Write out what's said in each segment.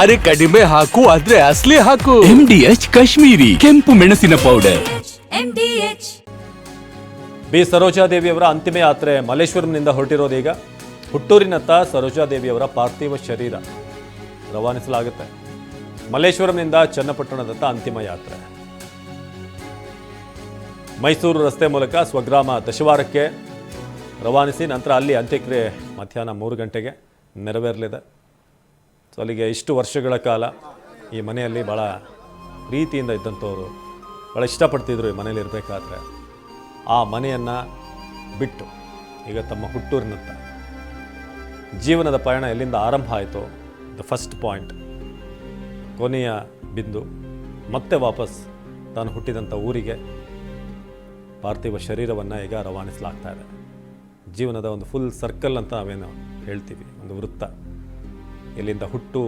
ಅರೆ ಕಡಿಮೆ ಹಾಕು ಆದ್ರೆ ಅಸ್ಲಿ ಹಾಕು. ಎಂ ಡಿ ಎಚ್ ಕಾಶ್ಮೀರಿ ಕೆಂಪು ಮೆಣಸಿನ ಪೌಡರ್ ಬಿ ಸರೋಜಾದೇವಿಯವರ ಅಂತಿಮ ಯಾತ್ರೆ ಮಲ್ಲೇಶ್ವರಂನಿಂದ ಹೊರಟಿರೋದೀಗ. ಹುಟ್ಟೂರಿನತ್ತ ಸರೋಜಾದೇವಿಯವರ ಪಾರ್ಥಿವ ಶರೀರ ರವಾನಿಸಲಾಗುತ್ತೆ. ಮಲ್ಲೇಶ್ವರಂನಿಂದ ಚನ್ನಪಟ್ಟಣದತ್ತ ಅಂತಿಮ ಯಾತ್ರೆ. ಮೈಸೂರು ರಸ್ತೆ ಮೂಲಕ ಸ್ವಗ್ರಾಮ ದಶವಾರಕ್ಕೆ ರವಾನಿಸಿ ನಂತರ ಅಲ್ಲಿ ಅಂತ್ಯಕ್ರಿಯೆ ಮಧ್ಯಾಹ್ನ ಮೂರು ಗಂಟೆಗೆ ನೆರವೇರಲಿದೆ. ಸೊ ಅಲ್ಲಿಗೆ ಇಷ್ಟು ವರ್ಷಗಳ ಕಾಲ ಈ ಮನೆಯಲ್ಲಿ ಭಾಳ ಪ್ರೀತಿಯಿಂದ ಇದ್ದಂಥವ್ರು ಭಾಳ ಇಷ್ಟಪಡ್ತಿದ್ರು ಈ ಮನೇಲಿ ಇರಬೇಕಾದ್ರೆ. ಆ ಮನೆಯನ್ನು ಬಿಟ್ಟು ಈಗ ತಮ್ಮ ಹುಟ್ಟೂರಿನತ್ತ. ಜೀವನದ ಪಯಣ ಎಲ್ಲಿಂದ ಆರಂಭ ಆಯಿತು ದ ಫಸ್ಟ್ ಪಾಯಿಂಟ್ ಕೊನೆಯ ಬಿಂದು, ಮತ್ತೆ ವಾಪಸ್ ತಾನು ಹುಟ್ಟಿದಂಥ ಊರಿಗೆ ಪಾರ್ಥಿವ ಶರೀರವನ್ನು ಈಗ ರವಾನಿಸಲಾಗ್ತಾ ಇದೆ. ಜೀವನದ ಒಂದು ಫುಲ್ ಸರ್ಕಲ್ ಅಂತ ನಾವೇನು ಹೇಳ್ತೀವಿ, ಒಂದು ವೃತ್ತ. ಇಲ್ಲಿಂದ ಹುಟ್ಟು,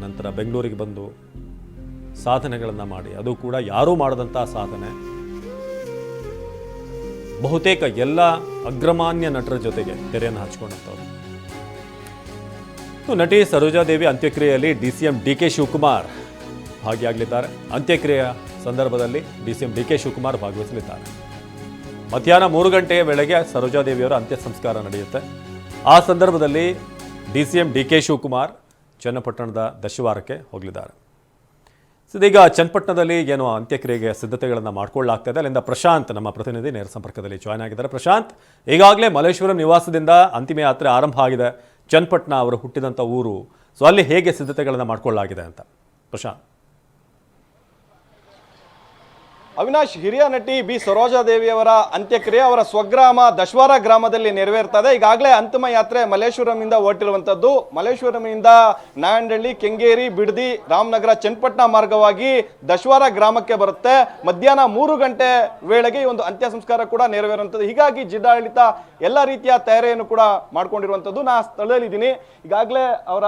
ನಂತರ ಬೆಂಗಳೂರಿಗೆ ಬಂದು ಸಾಧನೆಗಳನ್ನು ಮಾಡಿ. ಅದು ಕೂಡ ಯಾರೂ ಮಾಡದಂಥ ಸಾಧನೆ. ಬಹುತೇಕ ಎಲ್ಲ ಅಗ್ರಮಾನ್ಯ ನಟರ ಜೊತೆಗೆ ತೆರೆಯನ್ನು ಹಚ್ಕೊಂಡಂಥವ್ರು. ನಟಿ Sarojadevi ಅಂತ್ಯಕ್ರಿಯೆಯಲ್ಲಿ D C M D K Shivakumar ಭಾಗಿಯಾಗಲಿದ್ದಾರೆ. ಅಂತ್ಯಕ್ರಿಯೆಯ ಸಂದರ್ಭದಲ್ಲಿ D C M D K Shivakumar ಭಾಗವಹಿಸಲಿದ್ದಾರೆ. ಮಧ್ಯಾಹ್ನ ಮೂರು ಗಂಟೆಯ ವೇಳೆಗೆ ಸರೋಜಾದೇವಿಯವರ ಅಂತ್ಯ ಸಂಸ್ಕಾರ ನಡೆಯುತ್ತೆ. ಆ ಸಂದರ್ಭದಲ್ಲಿ D C M D K Shivakumar ಚನ್ನಪಟ್ಟಣದ ದಶವಾರಕ್ಕೆ ಹೋಗಲಿದ್ದಾರೆ. ಇದೀಗ ಚನ್ನಪಟ್ಟಣದಲ್ಲಿ ಏನು ಅಂತ್ಯಕ್ರಿಯೆಗೆ ಸಿದ್ಧತೆಗಳನ್ನು ಮಾಡಿಕೊಳ್ಳಲಾಗ್ತಾ ಇದೆ. ಅಲ್ಲಿಂದ ಪ್ರಶಾಂತ್ ನಮ್ಮ ಪ್ರತಿನಿಧಿ ನೇರ ಸಂಪರ್ಕದಲ್ಲಿ ಜಾಯ್ನ್ ಆಗಿದ್ದಾರೆ. ಪ್ರಶಾಂತ್, ಈಗಾಗಲೇ ಮಲ್ಲೇಶ್ವರಂ ನಿವಾಸದಿಂದ ಅಂತಿಮ ಯಾತ್ರೆ ಆರಂಭ ಆಗಿದೆ. ಚನ್ನಪಟ್ಟಣ ಅವರು ಹುಟ್ಟಿದಂಥ ಊರು. ಸೊ ಅಲ್ಲಿ ಹೇಗೆ ಸಿದ್ಧತೆಗಳನ್ನು ಮಾಡಿಕೊಳ್ಳಲಾಗಿದೆ ಅಂತ. ಪ್ರಶಾಂತ್. ಅವಿನಾಶ್, ಹಿರಿಯ ನಟಿ ಬಿ. ಸರೋಜಾದೇವಿಯವರ ಅಂತ್ಯಕ್ರಿಯೆ ಅವರ ಸ್ವಗ್ರಾಮ ದಶವಾರ ಗ್ರಾಮದಲ್ಲಿ ನೆರವೇರ್ತದೆ. ಈಗಾಗಲೇ ಅಂತಿಮ ಯಾತ್ರೆ ಮಲ್ಲೇಶ್ವರಂನಿಂದ ಹೊರಟಿರುವಂಥದ್ದು ಮಲ್ಲೇಶ್ವರಂನಿಂದ ನಾಯಂಡಹಳ್ಳಿ ಕೆಂಗೇರಿ, ಬಿಡದಿ, ರಾಮನಗರ, ಚನ್ನಪಟ್ಟಣ ಮಾರ್ಗವಾಗಿ ದಶವಾರ ಗ್ರಾಮಕ್ಕೆ ಬರುತ್ತೆ. ಮಧ್ಯಾಹ್ನ ಮೂರು ಗಂಟೆ ವೇಳೆಗೆ ಈ ಒಂದು ಅಂತ್ಯ ಸಂಸ್ಕಾರ ಕೂಡ ನೆರವೇರುವಂಥದ್ದು ಹೀಗಾಗಿ ಜಿಲ್ಲಾಡಳಿತ ಎಲ್ಲ ರೀತಿಯ ತಯಾರಿಯನ್ನು ಕೂಡ ಮಾಡ್ಕೊಂಡಿರುವಂಥದ್ದು ನಾ ಸ್ಥಳದಲ್ಲಿದ್ದೀನಿ. ಈಗಾಗಲೇ ಅವರ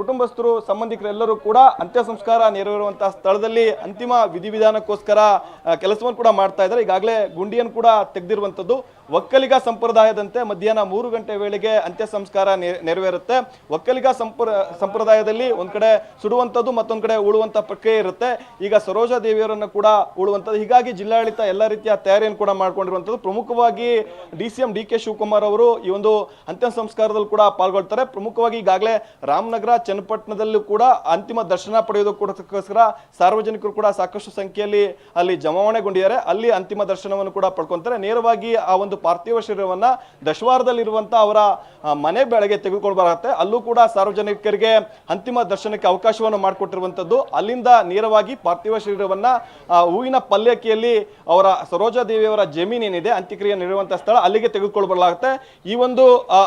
ಕುಟುಂಬಸ್ಥರು, ಸಂಬಂಧಿಕರೆಲ್ಲರೂ ಕೂಡ ಅಂತ್ಯ ಸಂಸ್ಕಾರ ನೆರವೇರುವಂತಹ ಸ್ಥಳದಲ್ಲಿ ಅಂತಿಮ ವಿಧಿವಿಧಾನಕ್ಕೋಸ್ಕರ ಕೆಲಸವನ್ನು ಕೂಡ ಮಾಡ್ತಾ ಇದ್ದಾರೆ. ಈಗಾಗಲೇ ಗುಂಡಿಯನ್ನು ಕೂಡ ತೆಗೆದಿರುವಂಥದ್ದು. ಒಕ್ಕಲಿಗ ಸಂಪ್ರದಾಯದಂತೆ ಮಧ್ಯಾಹ್ನ ಮೂರು ಗಂಟೆ ವೇಳೆಗೆ ಅಂತ್ಯ ಸಂಸ್ಕಾರ ನೆರವೇರುತ್ತೆ. ಒಕ್ಕಲಿಗ ಸಂಪ್ರ, ಸಂಪ್ರದಾಯದಲ್ಲಿ ಒಂದು ಕಡೆ ಸುಡುವಂಥದ್ದು, ಮತ್ತೊಂದು ಕಡೆ ಉಳುವಂತ ಪ್ರಕ್ರಿಯೆ ಇರುತ್ತೆ. ಈಗ ಸರೋಜಾ ದೇವಿಯವರನ್ನು ಕೂಡ ಉಳುವಂಥದ್ದು. ಹೀಗಾಗಿ ಜಿಲ್ಲಾಡಳಿತ ಎಲ್ಲ ರೀತಿಯ ತಯಾರಿಯನ್ನು ಕೂಡ ಮಾಡ್ಕೊಂಡಿರುವಂಥದ್ದು. ಪ್ರಮುಖವಾಗಿ D C M D K Shivakumar ಅವರು ಈ ಒಂದು ಅಂತ್ಯ ಸಂಸ್ಕಾರದಲ್ಲಿ ಕೂಡ ಪಾಲ್ಗೊಳ್ತಾರೆ. ಪ್ರಮುಖವಾಗಿ ಈಗಾಗಲೇ ರಾಮನಗರ ಚನ್ನಪಟ್ಟಣದಲ್ಲೂ ಕೂಡ ಅಂತಿಮ ದರ್ಶನ ಪಡೆಯೋದಕ್ಕೋಸ್ಕರ ಸಾರ್ವಜನಿಕರು ಕೂಡ ಸಾಕಷ್ಟು ಸಂಖ್ಯೆಯಲ್ಲಿ ಅಲ್ಲಿ ಜಮಾವಣೆಗೊಂಡಿದ್ದಾರೆ. ಅಲ್ಲಿ ಅಂತಿಮ ದರ್ಶನವನ್ನು ಕೂಡ ಪಡ್ಕೊತಾರೆ. ನೇರವಾಗಿ ಆ ಒಂದು ಪಾರ್ಥಿವ ಶರೀರವನ್ನು ದಶವಾರದಲ್ಲಿರುವಂಥ ಅವರ ಮನೆ ಬೆಳಗ್ಗೆ ತೆಗೆದುಕೊಂಡು ಬರುತ್ತೆ ಅಲ್ಲೂ ಕೂಡ ಸಾರ್ವಜನಿಕರಿಗೆ ಅಂತಿಮ ದರ್ಶನಕ್ಕೆ ಅವಕಾಶವನ್ನು ಮಾಡಿಕೊಟ್ಟಿರುವಂಥದ್ದು ಅಲ್ಲಿಂದ ನೇರವಾಗಿ ಪಾರ್ಥಿವ ಶರೀರವನ್ನು ಹೂವಿನ ಪಲ್ಲಕ್ಕಿಯಲ್ಲಿ ಅವರ ಸರೋಜಾ ದೇವಿಯವರ ಜಮೀನೇನಿದೆ ಅಂತ್ಯಕ್ರಿಯೆ ನೀಡುವಂಥ ಸ್ಥಳ ಅಲ್ಲಿಗೆ ತೆಗೆದುಕೊಳ್ಬಾರಲಾಗುತ್ತೆ ಈ ಒಂದು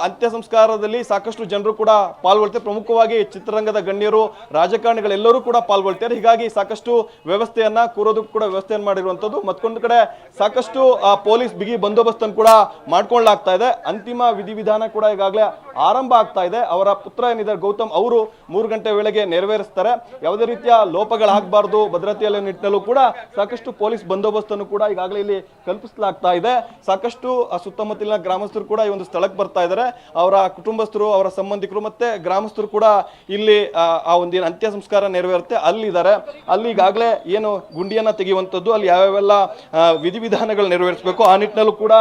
ಅಂತ್ಯ ಸಂಸ್ಕಾರದಲ್ಲಿ ಸಾಕಷ್ಟು ಜನರು ಕೂಡ ಪಾಲ್ಗೊಳ್ತಾರೆ ಪ್ರಮುಖವಾಗಿ ಚಿತ್ರರಂಗದ ಗಣ್ಯರು, ರಾಜಕಾರಣಿಗಳೆಲ್ಲರೂ ಕೂಡ ಪಾಲ್ಗೊಳ್ತಾರೆ. ಹೀಗಾಗಿ ಸಾಕಷ್ಟು ವ್ಯವಸ್ಥೆಯನ್ನ ಕೂರೋದಕ್ಕೂ ಕೂಡ ವ್ಯವಸ್ಥೆಯನ್ನು ಮಾಡಿರುವಂಥದ್ದು. ಮತ್ತೊಂದು ಕಡೆ ಸಾಕಷ್ಟು ಪೊಲೀಸ್ ಬಿಗಿ ಬಂದೋಬಸ್ತ್ ಅನ್ನು ಕೂಡ ಮಾಡ್ಕೊಳ್ಳಲಾಗ್ತಾ ಇದೆ. ಅಂತಿಮ ವಿಧಿವಿಧಾನ ಕೂಡ ಈಗಾಗಲೇ ಆರಂಭ ಆಗ್ತಾ ಇದೆ. ಅವರ ಪುತ್ರ ಏನಿದ್ದಾರೆ, ಗೌತಮ್ ಅವರು ಮೂರು ಗಂಟೆ ವೇಳೆಗೆ ನೆರವೇರಿಸ್ತಾರೆ. ಯಾವುದೇ ರೀತಿಯ ಲೋಪಗಳಾಗಬಾರ್ದು ಭದ್ರತೆಯಲ್ಲಿ ನಿಟ್ಟಿನಲ್ಲೂ ಕೂಡ ಸಾಕಷ್ಟು ಪೊಲೀಸ್ ಬಂದೋಬಸ್ತನ್ನು ಕೂಡ ಈಗಾಗಲೇ ಇಲ್ಲಿ ಕಲ್ಪಿಸಲಾಗ್ತಾ ಇದೆ. ಸಾಕಷ್ಟು ಸುತ್ತಮುತ್ತಲಿನ ಗ್ರಾಮಸ್ಥರು ಕೂಡ ಈ ಒಂದು ಸ್ಥಳಕ್ಕೆ ಬರ್ತಾ ಇದ್ದಾರೆ. ಅವರ ಕುಟುಂಬಸ್ಥರು, ಅವರ ಸಂಬಂಧಿಕರು ಮತ್ತೆ ಗ್ರಾಮಸ್ಥರು ಕೂಡ ಇಲ್ಲಿ ಆ, ಒಂದೇನು ಅಂತ್ಯ ಸಂಸ್ಕಾರ ನೆರವೇರುತ್ತೆ. ಅಲ್ಲಿದ್ದಾರೆ. ಅಲ್ಲಿ ಈಗಾಗಲೇ ಏನು ಗುಂಡಿಯನ್ನು ತೆಗೆಯುವಂಥದ್ದು ಅಲ್ಲಿ ಯಾವ್ಯಾವೆಲ್ಲ ವಿಧಿವಿಧಾನಗಳು ನೆರವೇರಿಸಬೇಕು ಆ ನಿಟ್ಟಿನಲ್ಲೂ ಕೂಡ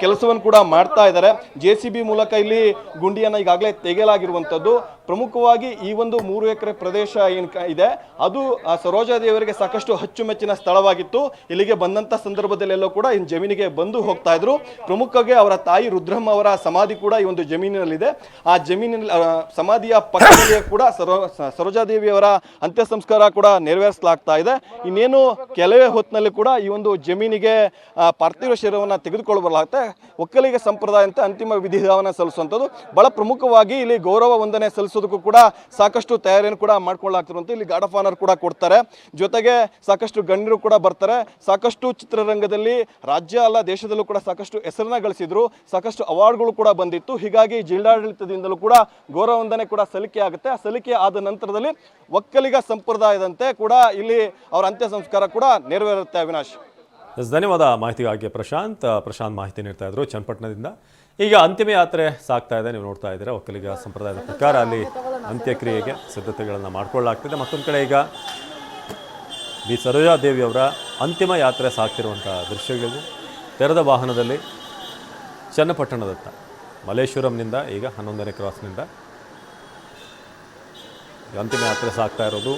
ಕೆಲಸವನ್ನು ಕೂಡ ಮಾಡ್ತಾ ಇದ್ದಾರೆ. ಜೆ ಸಿ ಬಿ ಮೂಲಕ ಇಲ್ಲಿ ಗುಂಡಿಯನ್ನು ಈಗಾಗಲೇ ತೆಗೆಯಲಾಗಿರುವಂಥದ್ದು. ಪ್ರಮುಖವಾಗಿ ಈ ಒಂದು ಮೂರು ಎಕರೆ ಪ್ರದೇಶ ಏನು ಇದೆ, ಅದು, ಆ, ಸರೋಜಾದೇವರಿಗೆ ಸಾಕಷ್ಟು ಅಚ್ಚುಮೆಚ್ಚಿನ ಸ್ಥಳವಾಗಿತ್ತು. ಇಲ್ಲಿಗೆ ಬಂದಂತ ಸಂದರ್ಭದಲ್ಲೆಲ್ಲೋ ಕೂಡ ಈ ಜಮೀನಿಗೆ ಬಂದು ಹೋಗ್ತಾ ಇದ್ರು. ಪ್ರಮುಖವಾಗಿ ಅವರ ತಾಯಿ ರುದ್ರಮ್ಮ ಅವರ ಸಮಾಧಿ ಕೂಡ ಈ ಒಂದು ಜಮೀನಿನಲ್ಲಿದೆ. ಆ ಜಮೀನಿನಲ್ಲಿ ಸಮಾಧಿಯ ಪಕ್ಕದಲ್ಲಿಯೇ ಕೂಡ ಸರೋ ಸರೋಜಾದೇವಿಯವರ ಅಂತ್ಯ ಸಂಸ್ಕಾರ ಕೂಡ ನೆರವೇರಿಸಲಾಗ್ತಾ ಇದೆ. ಇನ್ನೇನು ಕೆಲವೇ ಹೊತ್ತಿನಲ್ಲಿ ಕೂಡ ಈ ಒಂದು ಜಮೀನಿಗೆ ಪಾರ್ಥಿವ ಶರೀರವನ್ನು ತೆಗೆದುಕೊಂಡು ಬರಲಾಗುತ್ತೆ ಒಕ್ಕಲಿಗ ಸಂಪ್ರದಾಯ ಅಂತ ಅಂತಿಮ ವಿಧಿವಿಧಾನ ಸಲ್ಲಿಸುವಂಥದ್ದು. ಬಹಳ ಪ್ರಮುಖವಾಗಿ ಇಲ್ಲಿ ಗೌರವ ವಂದನೆ ಸಲ್ಲಿಸೋದಕ್ಕೂ ಕೂಡ ಸಾಕಷ್ಟು ತಯಾರಿಯನ್ನು ಕೂಡ ಮಾಡ್ಕೊಳ್ಳಾಗ್ತಿರುವಂಥ ಇಲ್ಲಿ ಗಾರ್ಡ್ ಆಫ್ ಆನರ್ ಕೂಡ ಕೊಡ್ತಾರೆ. ಜೊತೆಗೆ ಸಾಕಷ್ಟು ಗಣ್ಯರು ಕೂಡ ಬರ್ತಾರೆ. ಸಾಕಷ್ಟು ಚಿತ್ರರಂಗದಲ್ಲಿ ರಾಜ್ಯ ಅಲ್ಲ, ದೇಶದಲ್ಲೂ ಕೂಡ ಸಾಕಷ್ಟು ಹೆಸರನ್ನ ಗಳಿಸಿದ್ರು. ಸಾಕಷ್ಟು ಅವಾರ್ಡ್ಗಳು ಕೂಡ ಬಂದಿತ್ತು. ಹೀಗಾಗಿ ಜಿಲ್ಲಾಡಳಿತದಿಂದಲೂ ಕೂಡ ಗೌರವಂದನೆ ಕೂಡ ಸಲ್ಲಿಕೆ ಆಗುತ್ತೆ. ಆ ಸಲ್ಲಿಕೆ ಆದ ನಂತರದಲ್ಲಿ ಒಕ್ಕಲಿಗ ಸಂಪ್ರದಾಯದಂತೆ ಕೂಡ ಇಲ್ಲಿ ಅವರ ಅಂತ್ಯ ಸಂಸ್ಕಾರ ಕೂಡ ನೆರವೇರುತ್ತೆ ಅವಿನಾಶ್. ಧನ್ಯವಾದ ಮಾಹಿತಿಗಾಗಿ ಪ್ರಶಾಂತ್. ಪ್ರಶಾಂತ್ ಮಾಹಿತಿ ನೀಡ್ತಾ ಇದ್ರು ಚನ್ನಪಟ್ಟಣದಿಂದ. ಈಗ ಅಂತಿಮ ಯಾತ್ರೆ ಸಾಗ್ತಾ ಇದೆ. ನೀವು ನೋಡ್ತಾ ಇದ್ದೀರಾ ಒಕ್ಕಲಿಗ ಸಂಪ್ರದಾಯದ ಪ್ರಕಾರ ಅಲ್ಲಿ ಅಂತ್ಯಕ್ರಿಯೆಗೆ ಸಿದ್ಧತೆಗಳನ್ನು ಮಾಡಿಕೊಳ್ಳಲಾಗ್ತಿದೆ. ಮತ್ತೊಂದು ಕಡೆ ಈಗ ಬಿ ಸರೋಜಾದೇವಿಯವರ ಅಂತಿಮ ಯಾತ್ರೆ ಸಾಗ್ತಿರುವಂಥ ದೃಶ್ಯಗಳಿವೆ. ತೆರೆದ ವಾಹನದಲ್ಲಿ ಚನ್ನಪಟ್ಟಣದತ್ತ ಮಲೇಶ್ವರಂನಿಂದ ಈಗ ಹನ್ನೊಂದನೇ ಕ್ರಾಸ್ನಿಂದ ಅಂತಿಮ ಯಾತ್ರೆ ಸಾಗ್ತಾ ಇರೋದು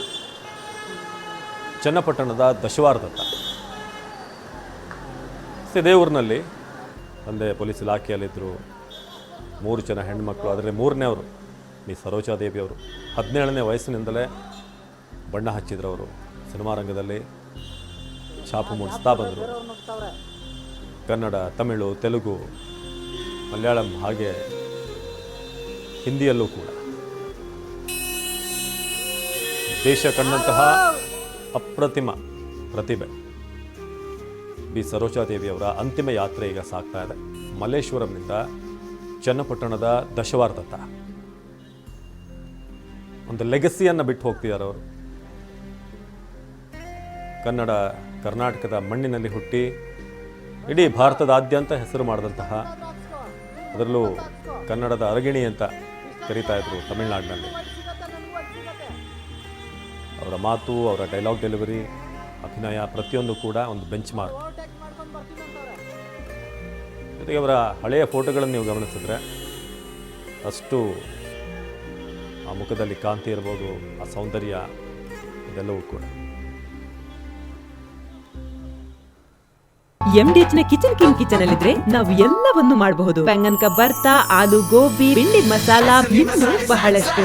ಚನ್ನಪಟ್ಟಣದ ದಶವಾರದತ್ತ ಇದೇ ಊರಿನಲ್ಲಿ ತಂದೆ ಪೊಲೀಸ್ ಇಲಾಖೆಯಲ್ಲಿದ್ದರು. ಮೂರು ಜನ ಹೆಣ್ಮಕ್ಳು ಅದರಲ್ಲಿ ಮೂರನೇ ಅವರು ಬಿ ಸರೋಜಾದೇವಿ ಅವರು. ಹದಿನೇಳನೇ ವಯಸ್ಸಿನಿಂದಲೇ ಬಣ್ಣ ಹಚ್ಚಿದ್ರವರು. ಸಿನಿಮಾ ರಂಗದಲ್ಲಿ ಛಾಪು ಮೂಡಿಸ್ತಾ ಬಂದರು. ಕನ್ನಡ, ತಮಿಳು, ತೆಲುಗು, ಮಲಯಾಳಂ ಹಾಗೆ ಹಿಂದಿಯಲ್ಲೂ ಕೂಡ. ದೇಶ ಕಂಡಂತಹ ಅಪ್ರತಿಮ ಪ್ರತಿಭೆ. ಬಿ ಸರೋಜಾದೇವಿಯವರ ಅಂತಿಮ ಯಾತ್ರೆ ಈಗ ಸಾಗ್ತಾ ಇದೆ. ಮಲ್ಲೇಶ್ವರಂನಿಂದ ಚನ್ನಪಟ್ಟಣದ ದಶವಾರ್ಧತ್ತ ಒಂದು ಲೆಗಸಿಯನ್ನು ಬಿಟ್ಟು ಹೋಗ್ತಿದ್ದಾರೆ ಅವರು. ಕನ್ನಡ, ಕರ್ನಾಟಕದ ಮಣ್ಣಿನಲ್ಲಿ ಹುಟ್ಟಿ ಇಡೀ ಭಾರತದಾದ್ಯಂತ ಹೆಸರು ಮಾಡಿದಂತಹ ಅದರಲ್ಲೂ ಕನ್ನಡದ ಅರಗಿಣಿ ಅಂತ ಕರೀತಾ ಇದ್ರು ತಮಿಳುನಾಡಿನಲ್ಲಿ. ಅವರ ಮಾತು, ಅವರ ಡೈಲಾಗ್ ಡೆಲಿವರಿ ಅಭಿನಯ ಪ್ರತಿಯೊಂದು ಕೂಡ ಒಂದು ಬೆಂಚ್ ಮಾರ್ಕ್ ಜೊತೆಗೆ ಅವರ ಹಳೆಯ ಫೋಟೋಗಳನ್ನು ನೀವು ಗಮನಿಸಿದ್ರೆ ಅಷ್ಟು ಆ ಮುಖದಲ್ಲಿ ಕಾಂತಿ ಇರ್ಬೋದು ಆ ಸೌಂದರ್ಯ ಇದೆಲ್ಲವೂ ಕೂಡ ಎಂಡಿಎಚ್ನ ಕಿಚನ್ ಕಿಂಗ್ ಕಿಚನ್ ಅಲ್ಲಿದ್ರೆ ನಾವು ಎಲ್ಲವನ್ನು ಮಾಡಬಹುದು ಬೆಂಗನ್ ಬರ್ತಾ ಆಲೂ ಗೋಬಿ ಬಿಂಡಿ ಮಸಾಲಾ ಇನ್ನು ಬಹಳಷ್ಟು.